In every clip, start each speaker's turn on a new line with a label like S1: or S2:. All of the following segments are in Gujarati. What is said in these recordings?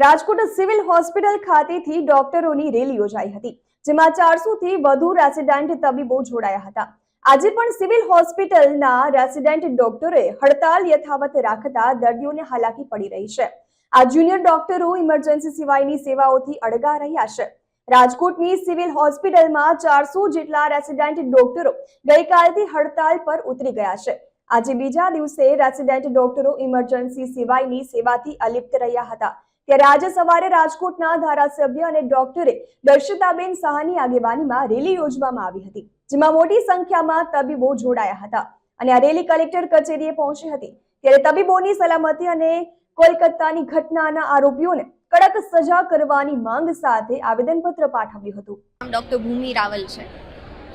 S1: રાજકોટ સિવિલ હોસ્પિટલ ખાતેથી ડોક્ટરોની રેલી યોજાઈ હતી, જેમાં ચારસો થી વધુ રેસિડેન્ટ તબીબો જોડાયા હતા. આજે પણ સિવિલ હોસ્પિટલના રેસિડેન્ટ ડોક્ટરોએ હડતાલ યથાવત રાખતા દર્દીઓને હાલાકી પડી રહી છે. આ જુનિયર ડોક્ટરો ઇમરજન્સી સિવાયની સેવાઓથી અડગા રહ્યા છે. રાજકોટની સિવિલ હોસ્પિટલમાં ચારસો જેટલા રેસિડેન્ટ ડોક્ટરો ગઈકાલથી હડતાલ પર ઉતરી ગયા છે. આજે બીજા દિવસે રેસિડેન્ટ ડોક્ટરો ઇમરજન્સી સિવાયની સેવાથી અલિપ્ત રહ્યા હતા. ત્યારે આજે સવારે રાજકોટના ધારાસભ્ય અને ડોક્ટરે દર્શિતાબેન સહાની આગેવાનીમાં રેલી યોજવામાં આવી હતી, જેમાં મોટી સંખ્યામાં તબીબો જોડાયા હતા. અને આ રેલી કલેક્ટર કચેરીએ પહોંચી હતી, ત્યારે તબીબોની સલામતી અને કોલકાતાની ઘટનાના આરોપીઓને કડક સજા કરવાની માંગ સાથે આવેદનપત્ર પાઠવ્યું હતું.
S2: ડોક્ટર ભૂમિ રાવલ છે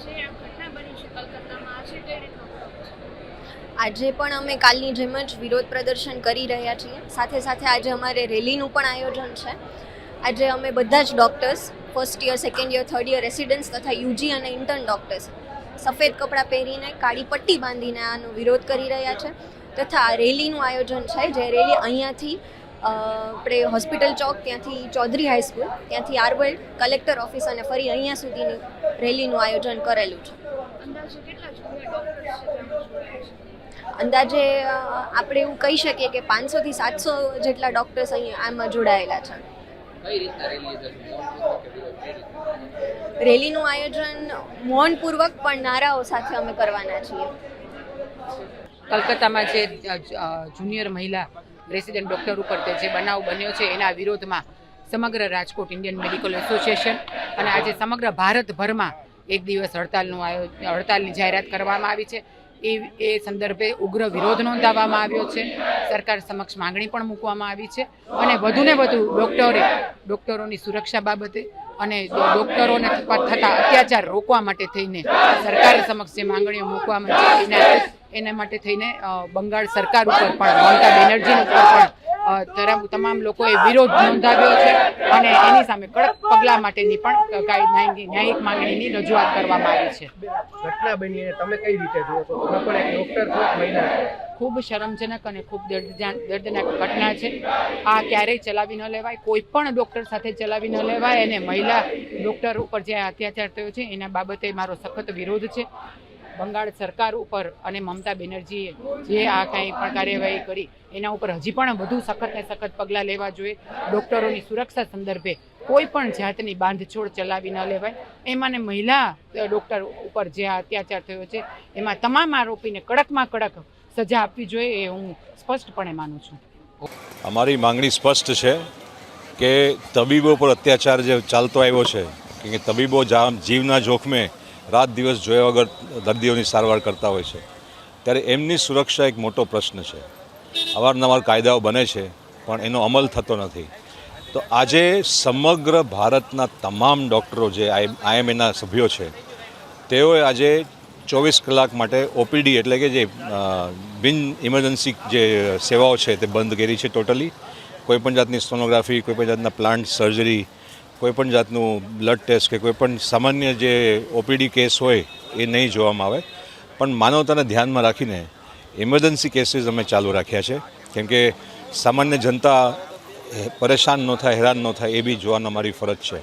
S3: જે આ ઘટના બની છે કલકત્તામાં આજે કઈ રીતનો વિરોધ છે
S2: આજે પણ અમે કાલની જેમ જ વિરોધ પ્રદર્શન કરી રહ્યા છીએ. સાથે સાથે આજે અમારે રેલીનું પણ આયોજન છે. આજે અમે બધા જ doctors first year second year third year residents તથા યુજી અને ઇન્ટર્ન ડૉક્ટર્સ સફેદ કપડાં પહેરીને કાળી પટ્ટી બાંધીને આનો વિરોધ કરી રહ્યા છે. તથા આ રેલીનું આયોજન છે, જે રેલી અહીંયાથી આપણે હોસ્પિટલ ચોક, ત્યાંથી ચૌધરી હાઈસ્કૂલ ત્યાંથી આરવલ કલેક્ટર ઓફિસ અને ફરી અહીંયા સુધીની રેલીનું આયોજન કરેલું છે?
S3: અંદાજે
S2: આપણે એવું કહી શકીએ કે પાંચસોથી સાતસો જેટલા ડૉક્ટર્સ અહીં આમાં જોડાયેલા છે. રેલીનું આયોજન મૌનપૂર્વક પણ નારાઓ સાથે અમે કરવાના છીએ.
S4: કલકત્તામાં જે જુનિયર મહિલા રેસિડેન્ટ ડૉક્ટર ઉપર તે જે બનાવ બન્યો છે એના વિરોધમાં સમગ્ર રાજકોટ ઇન્ડિયન મેડિકલ એસોસિએશન અને આજે સમગ્ર ભારતભરમાં એક દિવસ હડતાલનું આયોજન હડતાલની જાહેરાત કરવામાં આવી છે. એ એ સંદર્ભે ઉગ્ર વિરોધ નોંધાવવામાં આવ્યો છે. સરકાર સમક્ષ માંગણી પણ મૂકવામાં આવી છે અને વધુને વધુ ડૉક્ટરે ડૉક્ટરોની સુરક્ષા બાબતે અને ડૉક્ટરોને થતા અત્યાચાર રોકવા માટે થઈને સરકાર સમક્ષ જે માંગણીઓ મૂકવામાં છે, એના એના માટે થઈને બંગાળ સરકાર ઉપર પણ મમતા બેનર્જી ઉપર પણ તમામ લોકોએ વિરોધ નોંધાવ્યો છે અને એની સામે કડક પગલાં માટેની પણ ન્યાયિક માંગણીની રજૂઆત કરવામાં આવી છે.
S5: ઘટના બની તમે કઈ રીતે જુઓ છો? તમે પણ એક ડોક્ટર છો મહિલા
S2: ખૂબ શરમજનક અને ખૂબ દર્દનાક ઘટના છે. આ ક્યારેય ચલાવી ન લેવાય કોઈ પણ ડૉક્ટર સાથે ચલાવી ન લેવાય અને મહિલા ડૉક્ટર ઉપર જે અત્યાચાર થયો છે એના બાબતે મારો સખત વિરોધ છે. બંગાળ સરકાર ઉપર અને મમતા બેનર્જીએ જે આ કાંઈ પણ કાર્યવાહી કરી, એના ઉપર હજી પણ વધુ સખત ને સખત પગલાં લેવા જોઈએ. ડૉક્ટરોની સુરક્ષા સંદર્ભે કોઈ પણ જાતની બાંધછોડ ચલાવી ન લેવાય. એમાં મહિલા ડૉક્ટર ઉપર જે આ અત્યાચાર થયો છે, એમાં તમામ આરોપીને કડકમાં કડક સજા આપવી જોઈએ એ હું સ્પષ્ટપણે માનું છું.
S6: અમારી માંગણી સ્પષ્ટ છે કે તબીબો પર અત્યાચાર જે ચાલતો આવ્યો છે, કે તબીબો જામ જીવના જોખમે રાત દિવસ જોયા વગર દર્દીઓની સારવાર કરતા હોય છે. ત્યારે એમની સુરક્ષા એક મોટો પ્રશ્ન છે. અવારનવાર કાયદાઓ બને છે, પણ એનો અમલ થતો નથી. તો આજે સમગ્ર ભારતના તમામ ડૉક્ટરો જે આઈએમએના સભ્યો છે, તેઓએ આજે ચોવીસ કલાક માટે ઓપીડી એટલે કે જે બિન ઇમરજન્સી જે સેવાઓ છે તે બંધ કરી છે ટોટલી. કોઈપણ જાતની સોનોગ્રાફી કોઈપણ જાતના પ્લાન્ટ સર્જરી કોઈપણ જાતનું બ્લડ ટેસ્ટ કે કોઈપણ સામાન્ય જે ઓપીડી કેસ હોય એ નહીં જોવામાં આવે. પણ માનવતાને ધ્યાનમાં રાખીને ઇમરજન્સી કેસીસ અમે ચાલુ રાખ્યા છે. કેમ કે સામાન્ય જનતા પરેશાન ન થાય, હેરાન ન થાય એ બી જોવાનો અમારી ફરજ છે.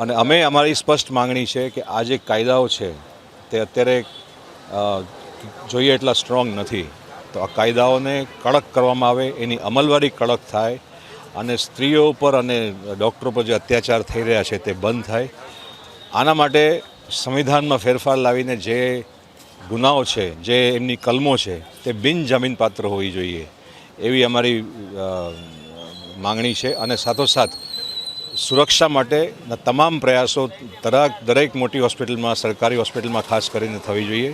S6: અને અમે અમારી સ્પષ્ટ માંગણી છે કે આ જે કાયદાઓ છે તે અત્યારે જોઈએ એટલા સ્ટ્રોંગ નથી. તો આ કાયદાઓને કડક કરવામાં આવે, એની અમલવારી કડક થાય અને સ્ત્રીઓ ઉપર અને ડૉક્ટરો પર જે અત્યાચાર થઈ રહ્યા છે તે બંધ થાય. આના માટે સંવિધાનમાં ફેરફાર લાવીને જે ગુનાઓ છે, જે એમની કલમો છે, તે બિનજામીનપાત્ર હોવી જોઈએ એવી અમારી માંગણી છે અને સાથોસાથ સુરક્ષા માટેના તમામ પ્રયાસો દરેક દરેક મોટી હોસ્પિટલમાં, સરકારી હોસ્પિટલમાં ખાસ કરીને થવી જોઈએ.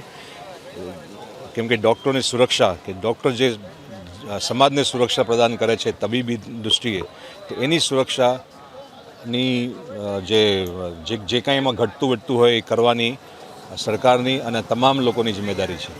S6: કેમ કે ડૉક્ટરોની સુરક્ષા, કે ડૉક્ટર જે સમાજને સુરક્ષા પ્રદાન કરે છે તબીબી દૃષ્ટિએ, તો એની સુરક્ષાની જે જે કાંઈ એમાં ઘટતું વધતું હોય એ કરવાની સરકારની અને તમામ લોકોની જિમ્મેદારી છે.